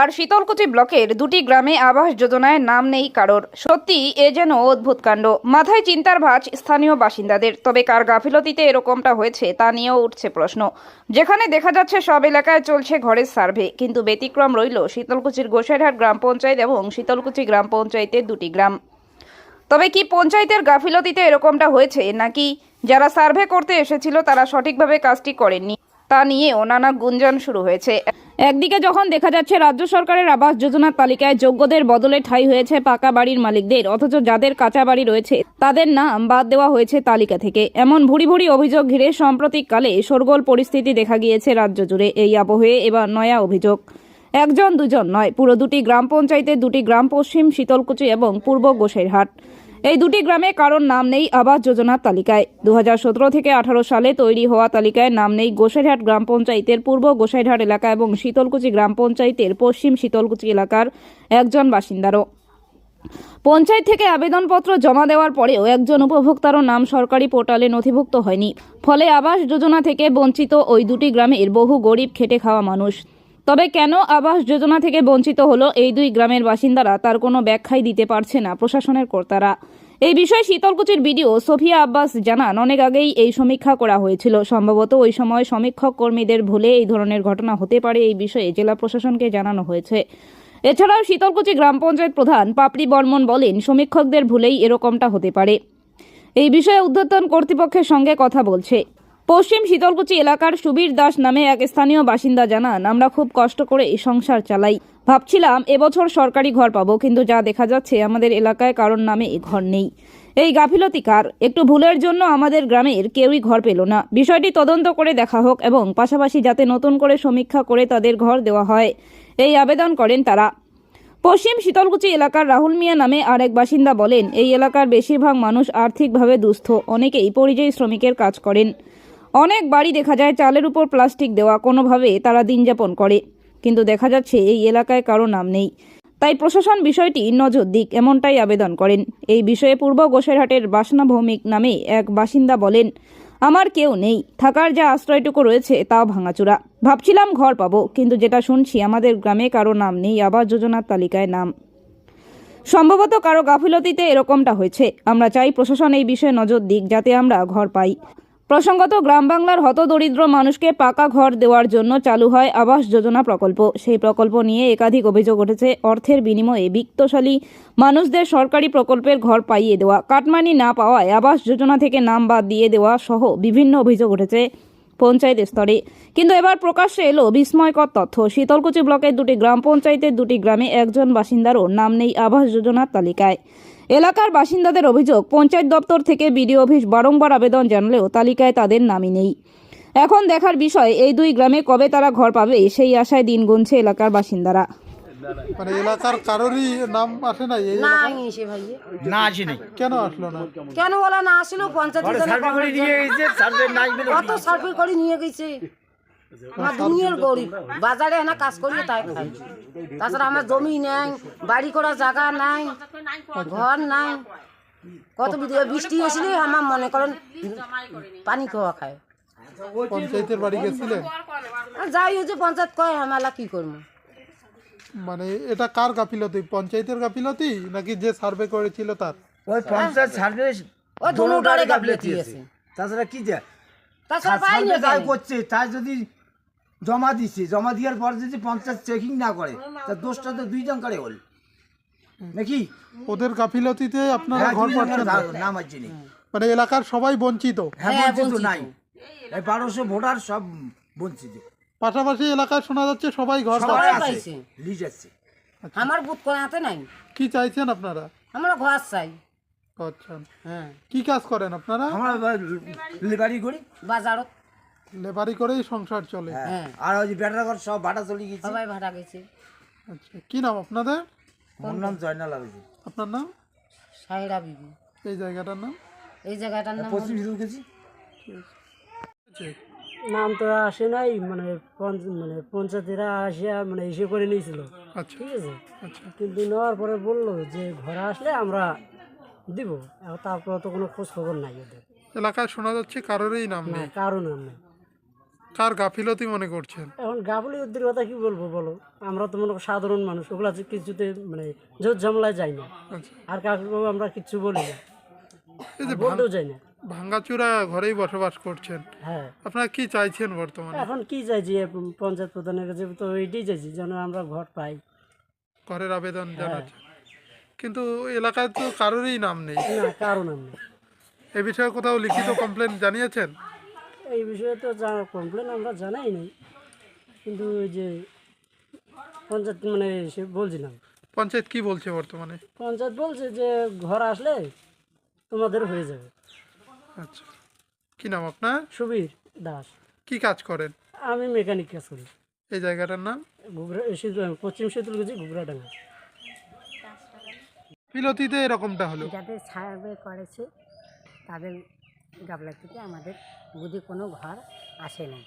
আর শীতলকুচি ব্লকের দুটি গ্রামে আবাস যোজনায় নাম নেই কারোর। সত্যি এ যেন অদ্ভুত কাণ্ড। মাথায় চিন্তার ভাঁজ স্থানীয় বাসিন্দাদের। তবে কার গাফিলতিতে এরকমটা হয়েছে তা নিয়েও উঠছে প্রশ্ন। যেখানে দেখা যাচ্ছে সব এলাকায় চলছে ঘরের সার্ভে, কিন্তু ব্যতিক্রম রইল শীতলকুচির গোসাইরহাট গ্রাম পঞ্চায়েত এবং শীতলকুচি গ্রাম পঞ্চায়েতের দুটি গ্রাম। তবে কি পঞ্চায়েতের গাফিলতিতে এরকমটা হয়েছে নাকি যারা সার্ভে করতে এসেছিল তারা সঠিকভাবে কাজটি করেননি তা নিয়েও নানা গুঞ্জন শুরু হয়েছে। একদিকে যখন দেখা যাচ্ছে রাজ্য সরকারের আবাস যোজনার তালিকায় যোগ্যদের বদলে ঠাঁই হয়েছে পাকা বাড়ির মালিকদের, অথচ যাদের কাঁচা বাড়ি রয়েছে, তাদের নাম বাদ দেওয়া হয়েছে তালিকা থেকে। এমন ভুরি ভুরি অভিযোগ ঘিরে সাম্প্রতিককালে শোরগোল পরিস্থিতি দেখা গিয়েছে রাজ্য জুড়ে। এই আবহে এবার নয়া অভিযোগ। একজন, দুজন নয়, পুরো দুটি গ্রাম পঞ্চায়েতের দুটি গ্রাম পশ্চিম, শীতলকুচি এবং পূর্ব গোসাইরহাট। এই দুটি গ্রামে কারোর নাম নেই, আবাস যোজনার তালিকায়। দু হাজার সতেরো থেকে আঠারো সালে তৈরি হওয়া তালিকায় নাম নেই গোসাইরহাট গ্রাম পঞ্চায়েতের পূর্ব গোসাইরহাট এলাকা এবং শীতলকুচি গ্রাম পঞ্চায়েতের পশ্চিম শীতলকুচি এলাকার একজন বাসিন্দারও। পঞ্চায়েত থেকে আবেদনপত্র জমা দেওয়ার পরেও একজন উপভোক্তারও নাম সরকারি পোর্টালে নথিভুক্ত হয়নি। ফলে আবাস যোজনা থেকে বঞ্চিত ওই দুটি গ্রামের বহু গরিব, খেটে খাওয়া মানুষ। তবে কেন আবাস যোজনা থেকে বঞ্চিত হলো এই দুই গ্রামের বাসিন্দারা তার কোনো ব্যাখ্যাই দিতে পারছে না প্রশাসনের কর্তারা। এই বিষয়ে শীতলকুচির ভিডিও সোফিয়া আব্বাস জানান, অনেক আগেই এই সমীক্ষা করা হয়েছিল। সম্ভবত ওই সময় সমীক্ষক কর্মীদের ভুলে এই ধরনের ঘটনা হতে পারে এই বিষয়ে জেলা প্রশাসনকে জানানো হয়েছে। এছাড়াও শীতলকুচি গ্রাম পঞ্চায়েত প্রধান পাপড়ি বর্মন বলেন, সমীক্ষকদের ভুলেই এরকমটা হতে পারে। এই বিষয়ে উদ্ধতন কর্তৃপক্ষের সঙ্গে কথা বলছে। পশ্চিম শীতলকুচি এলাকার সুবীর দাস নামে এক স্থানীয় বাসিন্দা জানান, আমরা খুব কষ্ট করে এই সংসার চালাই। ভাবছিলাম এবছর সরকারি ঘর পাবো, কিন্তু যা দেখা যাচ্ছে আমাদের এলাকায় কারোর নামে এ ঘর নেই। এই গাফিলতি কার? একটু ভুলের জন্য আমাদের গ্রামের কেউই ঘর পেল না। বিষয়টি তদন্ত করে দেখা হোক এবং পাশাপাশি যাতে নতুন করে সমীক্ষা করে তাদের ঘর দেওয়া হয়, এই আবেদন করেন তারা। পশ্চিম শীতলকুচি এলাকার রাহুল মিয়া নামে আরেক বাসিন্দা বলেন, এই এলাকার বেশিরভাগ মানুষ আর্থিকভাবে দুস্থ, অনেকেই পরিযায়ী শ্রমিকের কাজ করেন। অনেক বাড়ি দেখা যায় চালের উপর প্লাস্টিক দেওয়া, কোনোভাবে তারা দিন যাপন করে। কিন্তু দেখা যাচ্ছে এই এলাকায় কারও নাম নেই। তাই প্রশাসন বিষয়টি নজর দিক, এমনটাই আবেদন করেন। এই বিষয়ে পূর্ব গোসাইরহাটের বাসনা ভৌমিক নামে এক বাসিন্দা বলেন, আমার কেউ নেই। থাকার যা আশ্রয়টুকু রয়েছে তাও ভাঙাচুরা। ভাবছিলাম ঘর পাবো, কিন্তু যেটা শুনছি আমাদের গ্রামে কারও নাম নেই, আবাস যোজনার তালিকায় নাম। সম্ভবত কারও গাফিলতিতে এরকমটা হয়েছে। আমরা চাই প্রশাসন এই বিষয়ে নজর দিক, যাতে আমরা ঘর পাই। প্রসঙ্গত গ্রাম বাংলার হতদরিদ্র মানুষকে পাকা ঘর দেওয়ার জন্য চালু হয় আবাস যোজনা প্রকল্প। সেই প্রকল্প নিয়ে একাধিক অভিযোগ উঠেছে। অর্থের বিনিময়ে বিত্তশালী মানুষদের সরকারি প্রকল্পের ঘর পাইয়ে দেওয়া, কাটমানি না পাওয়ায় আবাস যোজনা থেকে নাম বাদ দিয়ে দেওয়া সহ বিভিন্ন অভিযোগ উঠেছে পঞ্চায়েত স্তরে। কিন্তু এবার প্রকাশ্যে এলো বিস্ময়কর তথ্য। শীতলকুচি ব্লকের দুটি গ্রাম পঞ্চায়েতের দুটি গ্রামে একজন বাসিন্দারও নাম নেই আবাস যোজনার তালিকায়। এলাকার বাসিন্দাদের অভিযোগ পঞ্চায়েত দপ্তর থেকে বিডিও অফিস বারংবার আবেদন জানালেও তালিকায় তাদের নামই নেই। এখন দেখার বিষয় এই দুই গ্রামে কবে তারা ঘর পাবে সেই আশায় দিন গুনছে এলাকার বাসিন্দারা। মানে এলাকার কারোরই নাম আসে না এই না এলাকায়? ভাই। না আসেনি কেন আসলো না? কেন বলা না আসলো পঞ্চায়েত সার্ভে করে নিয়ে গেছে সার্ভে নাই কত সার্ভে করে নিয়ে গেছে? আমার দুনিয়ার গরিব। বাজারে না কাজ করিয়ে তাই খাই। তাছাড়া আমার জমি নাই বাড়ি করার জায়গা নাই ঘর নাই। কত বৃষ্টি এসলে আমার মনে করেন পানি খাওয়া খায়। পঞ্চায়েতের বাড়ি গেছিলেন? যাই হচ্ছে পঞ্চায়েত কয় হামেলা কি করব? মানে এটা কার গাফিলতি? পঞ্চায়েতের গাফিলতি নাকি যে সার্ভে করেছিল তার? ওই পঞ্চায়েত সার্ভে ওই দুটারে গাফিলতি আছে। তাছাড়া কি যে? তাছাড়া পাইনি সার্ভে যাই করছে তাই যদি জমা দিচ্ছে জমা দেওয়ার পর যদি পঞ্চায়েত চেকিং না করে তা দোষটা তো দুইজন করে হল। নাকি? ওদের গাফিলতিতে আপনারা হ্যাঁ, ঘর পাচ্ছেন নাম আছে মানে এলাকার সবাই বঞ্চিত। হ্যাঁ হ্যাঁ, বঞ্চিত। নাই। এই বারোশো ভোটার সব বঞ্চিত। পাশাপাশি এলাকায় শোনা যাচ্ছে সবাই ঘর পাচ্ছে। পাইছে। লিজ আছে। আমার বুথ করে হাতে নাই। কি চাইছেন আপনারা? আমরা ঘর চাই। আচ্ছা। হ্যাঁ। কি কাজ করেন আপনারা? আমরা লেবারি করি বাজারত। লেবারি করেই সংসার চলে। হ্যাঁ। আর ওই বেটার ঘর সব ভাড়া চলে গেছে। সবাই ভাড়া গেছে। আচ্ছা কি নাম আপনাদের? মোর নাম জয়নাল আবেদি আপনার নাম? সাহেরা বিবি। এই জায়গাটার নাম? এই জায়গাটার নাম পশ্চিম হিন্দু গেছি। আচ্ছা, নাম তো আসে নাই মানে পঞ্চ- মানে পঞ্চায়েতেরা আসিয়া মানে এসে করে নিয়েছিল। আচ্ছা। ঠিক আছে? আচ্ছা। কিন্তু নেওয়ার পরে বলল যে ঘরে আসলে আমরা দিব। আর তারপরে তো কোনো খোঁজ খবর নাই ওদের। এলাকায় শোনা যাচ্ছে কারোরই নাম নেই। কারও নাম নেই। কার গাফিলতি মনে করছেন? এখন উদ্দির কথা কি বলব বলো? আমরা তো মনে করো সাধারণ মানুষ ওগুলা কিছুতে মানে জোর ঝামেলায় যাই না। আচ্ছা। আর কাউকে আমরা কিচ্ছু বলি না। বলতেও যাই না। ভাঙ্গাচুরা ঘরেই বসবাস করছেন। হ্যাঁ। আপনারা কি চাইছেন বর্তমানে? এখন কি চাইছি পঞ্চায়েত প্রধানের কাছে? তো এইটাই চাইছি যেন আমরা ঘর পাই। ঘরের আবেদন জানাচ্ছেন। কিন্তু এলাকায় তো কারোরই নাম নেই। না কারণ আমি এ বিষয়ে কোথাও লিখিত কমপ্লেন জানিয়েছেন? এই বিষয়ে তো যা কমপ্লেন আমরা জানাই নাই। কিন্তু ওই যে পঞ্চায়েত মানে সে বলছিলাম। পঞ্চায়েত কি বলছে বর্তমানে? পঞ্চায়েত বলছে যে ঘর আসলে তোমাদের হয়ে যাবে। আচ্ছা। কি নাম আপনার? সুবীর দাস। কি কাজ করেন? আমি মেকানিক কাজ করি। এই জায়গাটার নাম? ঘুগরা শীতল- পশ্চিম শীতলকুচি ঘুগরাডাঙ্গা। ফিলতিতে এরকমটা হলো? যাদের সার্ভে করেছে তাদের গাবলা থেকে আমাদের বুঝি কোনো ঘর আসে না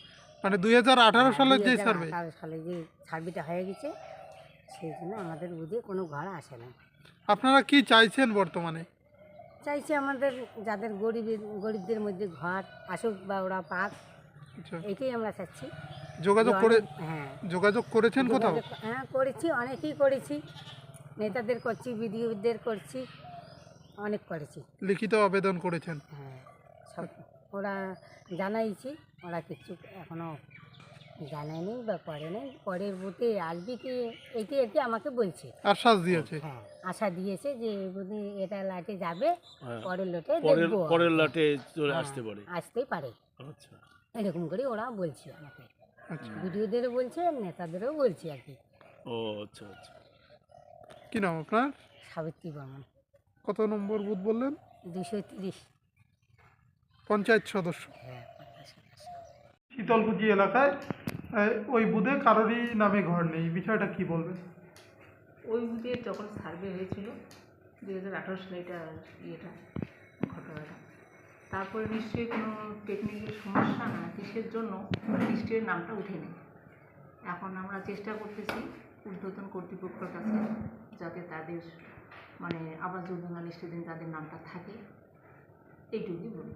মানে দুই হাজার সালের যে সার্ভে আঠারো সালে যে সার্ভেটা হয়ে গেছে সেই জন্য আমাদের বুঝি কোনো ঘর আসে না আপনারা কি চাইছেন বর্তমানে? চাইছি আমাদের যাদের গরিবের গরিবদের মধ্যে ঘর আসুক বা ওরা পাক আচ্ছা। এটাই আমরা চাচ্ছি যোগাযোগ করে হ্যাঁ। যোগাযোগ করেছেন কোথাও? হ্যাঁ করেছি অনেকেই করেছি। নেতাদের করছি বিডিওদের করছি অনেক করেছি। লিখিত আবেদন করেছেন? হ্যাঁ সব ওরা জানাইছি ওরা কিছু এখনও জানায়নি বা করে নাই। পরের বুথে আসবি কি এটি এটি আমাকে বলছে। আশ্বাস দিয়েছে। হ্যাঁ আশা দিয়েছে যে বুধি এটা লাটে যাবে পরের লোটে হ্যাঁ। পরের দেখব। পরের লাটে চলে হ্যাঁ, আসতে পারে। আসতেই পারে। আচ্ছা। এরকম করে ওরা বলছে আমাকে। আচ্ছা। বিডিওদেরও বলছে নেতাদেরও বলছে আর কি। ও আচ্ছা আচ্ছা। কি নাম আপনার? সাবিত্রী বর্মন। কত নম্বর বুথ বললেন? দুশো তিরিশ। পঞ্চায়েত সদস্য। শীতলকুচি এলাকায় ওই বুধে কারোরই নামে ঘর নেই। বিষয়টা কি বলবে ওই বুধে যখন সার্ভে হয়েছিল দু হাজার আঠারো সালে এটা ইয়েটা ঘটনাটা। তারপরে নিশ্চয়ই কোনো টেকনিক্যাল সমস্যা না কিসের জন্য লিস্টের নামটা উঠেনি। এখন আমরা চেষ্টা করতেছি ঊর্ধ্বতন কর্তৃপক্ষের কাছে যাতে তাদের মানে আবাস যোজনা লিস্টে দিন তাদের নামটা থাকে। এইটুকুই বলব।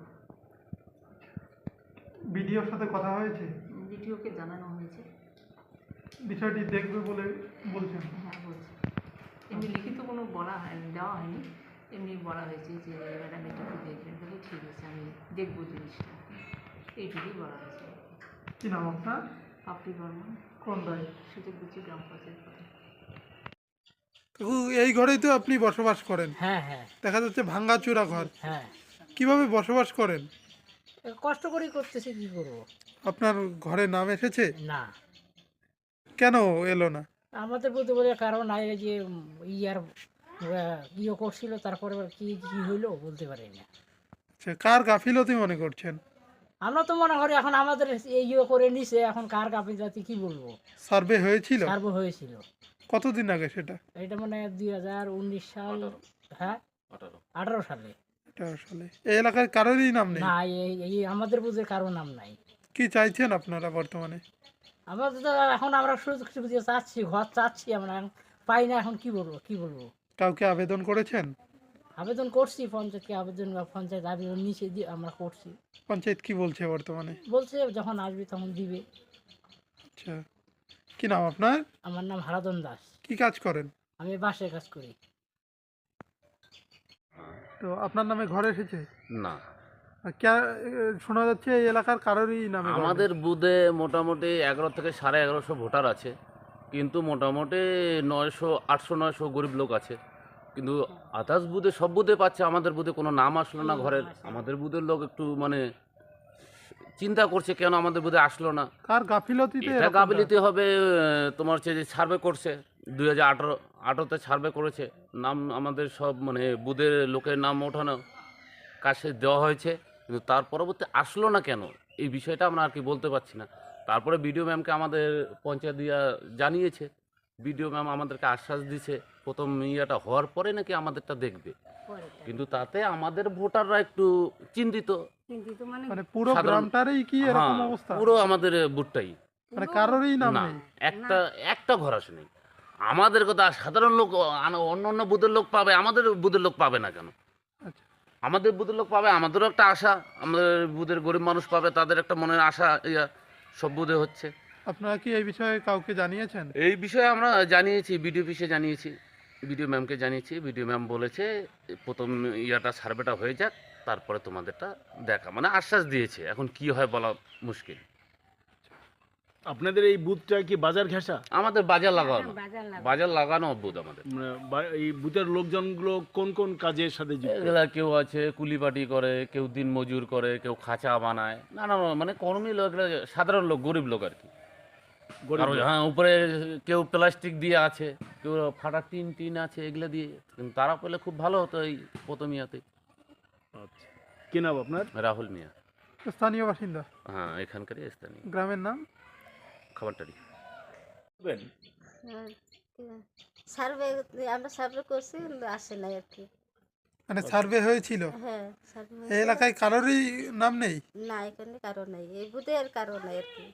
বিডিওর সাথে কথা হয়েছে? দ্বিতীয়কে জানানো হয়েছে। বিষয়টি দেখবে বলে বলছেন। হ্যাঁ বলছি। এমনি লিখিত কোনো বলা হয় দেওয়া হয়নি। এমনি বলা হয়েছে যে ম্যাডাম এটা একটু দেখবেন বলে ঠিক আছে আমি দেখব জিনিসটা। এইটুকুই বলা হয়েছে। কি নাম আপনার? পাপড়ি বর্মন। কোন রায় সুযোগ বুঝি গ্রাম পঞ্চায়েত। এই ঘরেই তো আপনি বসবাস করেন। হ্যাঁ হ্যাঁ। দেখা যাচ্ছে ভাঙ্গাচুরা ঘর। হ্যাঁ। কীভাবে বসবাস করেন? কষ্ট করেই করতেছি কি করব? আপনার ঘরে নাম এসেছে? না। কেন এলো না? আমাদের বলতে বলে কারণ নাই এই যে ইয়ার ইয়ে করছিল তারপরে কি কি হইল বলতে পারি না। কার গাফিলতি মনে করছেন? আমরা তো মনে করি এখন আমাদের এই ইয়ে করে নিছে এখন কার জাতি কি বলব? সার্ভে হয়েছিল? সার্ভ হয়েছিল। কতদিন আগে সেটা? এটা মানে দুই হাজার উনিশ সাল হ্যাঁ? আঠারো সালে। এটা আসলে। এই এলাকায় কারোরই নাম নেই? না এই আমাদের বুঝে কারও নাম নাই। কি চাইছেন আপনারা বর্তমানে? আমাদের তো এখন আমরা সুযোগ সুবিধা চাচ্ছি ঘর চাচ্ছি আমরা পাই না এখন কি বলব কি বলব? কাউকে আবেদন করেছেন? আবেদন করছি পঞ্চায়েতকে আবেদন বা পঞ্চায়েত আবেদন নিচে দিয়ে আমরা করছি। পঞ্চায়েত কি বলছে বর্তমানে? বলছে যখন আসবে তখন দিবে। আচ্ছা। কি নাম আপনার? আমার নাম হারাদন দাস। কি কাজ করেন? আমি বাসে কাজ করি। তো আপনার নামে ঘর এসেছে? না। কে- শোনা যাচ্ছে এই এলাকার কারোরই নামে আমাদের বুধে মোটামুটি এগারো থেকে সাড়ে এগারোশো ভোটার আছে কিন্তু মোটামুটি নয়শো আটশো নয়শো গরিব লোক আছে। কিন্তু আদার্স বুথে সব বুথে পাচ্ছে আমাদের বুথে কোনো নাম আসলো না ঘরের। আমাদের বুধের লোক একটু মানে চিন্তা করছে কেন আমাদের বুধে আসলো না। কার গাফিলতিতে? গাবিলিতে হবে তোমার হচ্ছে যে সার্ভে করছে। দুই হাজার আঠারো আঠারোতে সার্ভে করেছে। নাম আমাদের সব মানে বুধের লোকের নাম ওঠানো কাছে দেওয়া হয়েছে। কিন্তু তার পরবর্তী আসলো না কেন? এই বিষয়টা আমরা আর কি বলতে পারছি না। তারপরে বিডিও ম্যামকে আমাদের পঞ্চায়েত দিয়া জানিয়েছে। বিডিও ম্যাম আমাদেরকে আশ্বাস দিছে প্রথম ইয়েটা হওয়ার পরে নাকি আমাদেরটা দেখবে। কিন্তু তাতে আমাদের ভোটাররা একটু চিন্তিত। চিন্তিত মানে মানে পুরো গ্রামটারই কি এরকম হ্যাঁ, অবস্থা? পুরো আমাদের বুটটাই মানে কারোরই নাম না নেই। একটা একটা ঘর আসেনি। আমাদের কথা সাধারণ লোক অন্য অন্য বুধের লোক পাবে আমাদের বুধের লোক পাবে না কেন? আচ্ছা। আমাদের বুধের লোক পাবে আমাদেরও একটা আশা আমাদের বুধের গরিব মানুষ পাবে তাদের একটা মনের আশা ইয়া সব বুধে হচ্ছে। আপনারা কি এই বিষয়ে কাউকে জানিয়েছেন? এই বিষয়ে আমরা জানিয়েছি বিডিও অফিসে জানিয়েছি বিডিও ম্যামকে জানিয়েছি বিডিও ম্যাম বলেছে প্রথম ইয়াটা সার্ভেটা হয়ে যাক তারপরে তোমাদেরটা দেখা মানে আশ্বাস দিয়েছে এখন কি হয় বলা মুশকিল। আপনাদের এই বুথটা কি বাজার ঘেঁষা? আমাদের বাজার লাগানো। বাজার লাগানো। বুধ আমাদের। মানে এই বুথের লোকজনগুলো কোন কোন কাজের সাথে যুক্ত? এগুলা কেউ আছে কুলিপাটি করে কেউ দিন মজুর করে কেউ খাঁচা বানায়। নানা মানে কর্মী লোক সাধারণ লোক গরিব লোক আর কি। হ্যাঁ উপরে কেউ প্লাস্টিক দিয়ে আছে কেউ ফাটা টিন টিন আছে এগুলো দিয়ে। কিন্তু তারা পেলে খুব ভালো হতো এই প্রথম ইয়াতে। আচ্ছা। কি নাম আপনার? রাহুল মিয়া। স্থানীয় বাসিন্দা। হ্যাঁ এখানকারই স্থানীয়। গ্রামের নাম? খাবারটারি সার্ভে আমরা সার্ভে করছি কিন্তু আসে নাই আর কি। মানে সার্ভে হয়েছিল? হ্যাঁ সার্ভে এই এলাকায় কারোরই নাম নেই? না এখানে কারও নাই। এই বুধে আর কারও নাই আর কি।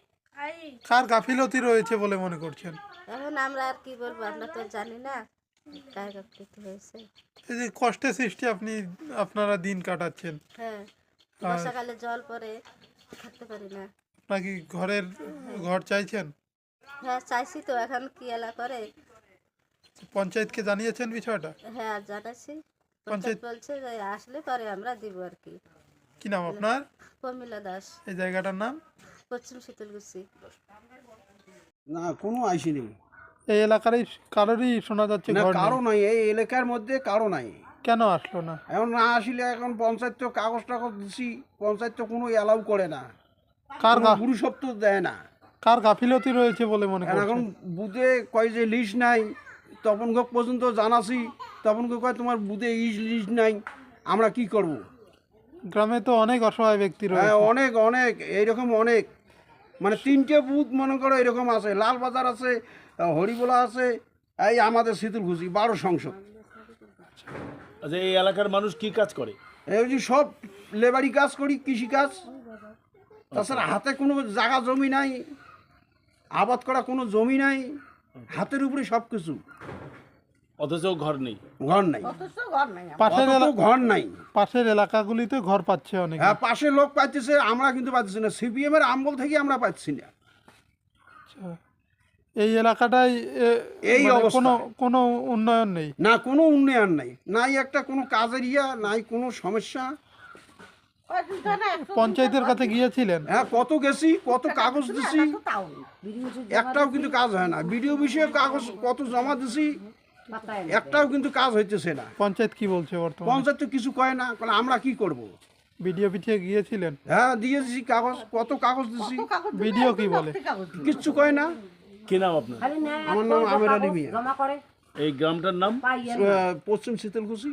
কার গাফিলতি রয়েছে বলে মনে করছেন? এখন আমরা আর কি বলব আমরা তো জানি না কার গাফিলতি হয়েছে। এই যে কষ্টে সৃষ্টি আপনি আপনারা দিন কাটাচ্ছেন। হ্যাঁ বর্ষাকালে জল পড়ে থাকতে পারি না। নাকি ঘরের ঘর চাইছেন? হ্যাঁ চাইছি তো এখন কি এলা করে? পঞ্চায়েতকে জানিয়েছেন বিষয়টা? হ্যাঁ জানাইছি পঞ্চায়েত- বলছে যে আসলে পরে আমরা দিব আর কি। কি নাম আপনার? প্রমিলা দাস। এই জায়গাটার নাম? পশ্চিম শীতলকুচি। না কোনো আইসি নেই। এই এলাকারই কারোরই শোনা যাচ্ছে না ঘর নেই। কারও নাই এই এলাকার মধ্যে কারও নাই। কেন আসলো না? এখন না আসলে এখন পঞ্চায়েত তো কাগজ টাগজ দিছি পঞ্চায়েত তো কোনো অ্যালাউ করে না। কার গুরুসব তো দেয় না। কার গাফিলতি রয়েছে বলে মনে এখন করছেন? বুধে কয় যে লিস্ট নাই তপন গোপ পর্যন্ত জানাছি। তপন গো কয় তোমার বুধে ইস লিস্ট নাই আমরা কি করব? গ্রামে তো অনেক অসহায় ব্যক্তি হ্যাঁ রয়েছে। অনেক অনেক এইরকম অনেক। মানে তিনটে বুথ মনে করো এরকম আছে। লাল বাজার আছে হরিবোলা আছে এই আমাদের শীতলকুচি বারো সংসদ। আচ্ছা এই এলাকার মানুষ কি কাজ করে? এই যে সব লেবারি কাজ করি কৃষি কাজ। তাছাড়া হাতে কোনো জায়গা জমি নাই আবাদ করা কোনো জমি নাই হাতের উপরে সব কিছু। অথচ ঘর নেই। ঘর নাই। পাশের ঘর নাই। পাশের এলাকাগুলিতে ঘর পাচ্ছে অনেক। হ্যাঁ পাশে লোক পাইতেছে আমরা কিন্তু পাচ্ছি না। সিপিএম এর আমল থেকে আমরা পাচ্ছি না। এই এলাকাটায় এ, এই মানে কোনো কোনো উন্নয়ন নেই। না কোনো উন্নয়ন নাই। নাই একটা কোনো কাজের ইয়া নাই কোনো সমস্যা। পঞ্চায়েতের কাছে গিয়েছিলেন। হ্যাঁ কত গেছি কত কাগজ দিছি একটাও কিন্তু কাজ হয় না। বিডিও বিষয়ে কাগজ কত জমা দিছি একটাও কিন্তু কাজ হইতেছে না। পঞ্চায়েত কি বলছে বর্তমানে? পঞ্চায়েত তো কিছু কয় না কারণ আমরা কি করব? বিডিও পিছিয়ে গিয়েছিলেন? হ্যাঁ দিয়ে দিছি কাগজ কত কাগজ দিছি। বিডিও কি বলে? কিচ্ছু কয় না। কি নাম আপনার? আমার নাম আমের আলী মিয়া। এই গ্রামটার নাম? পশ্চিম শীতলকুচি।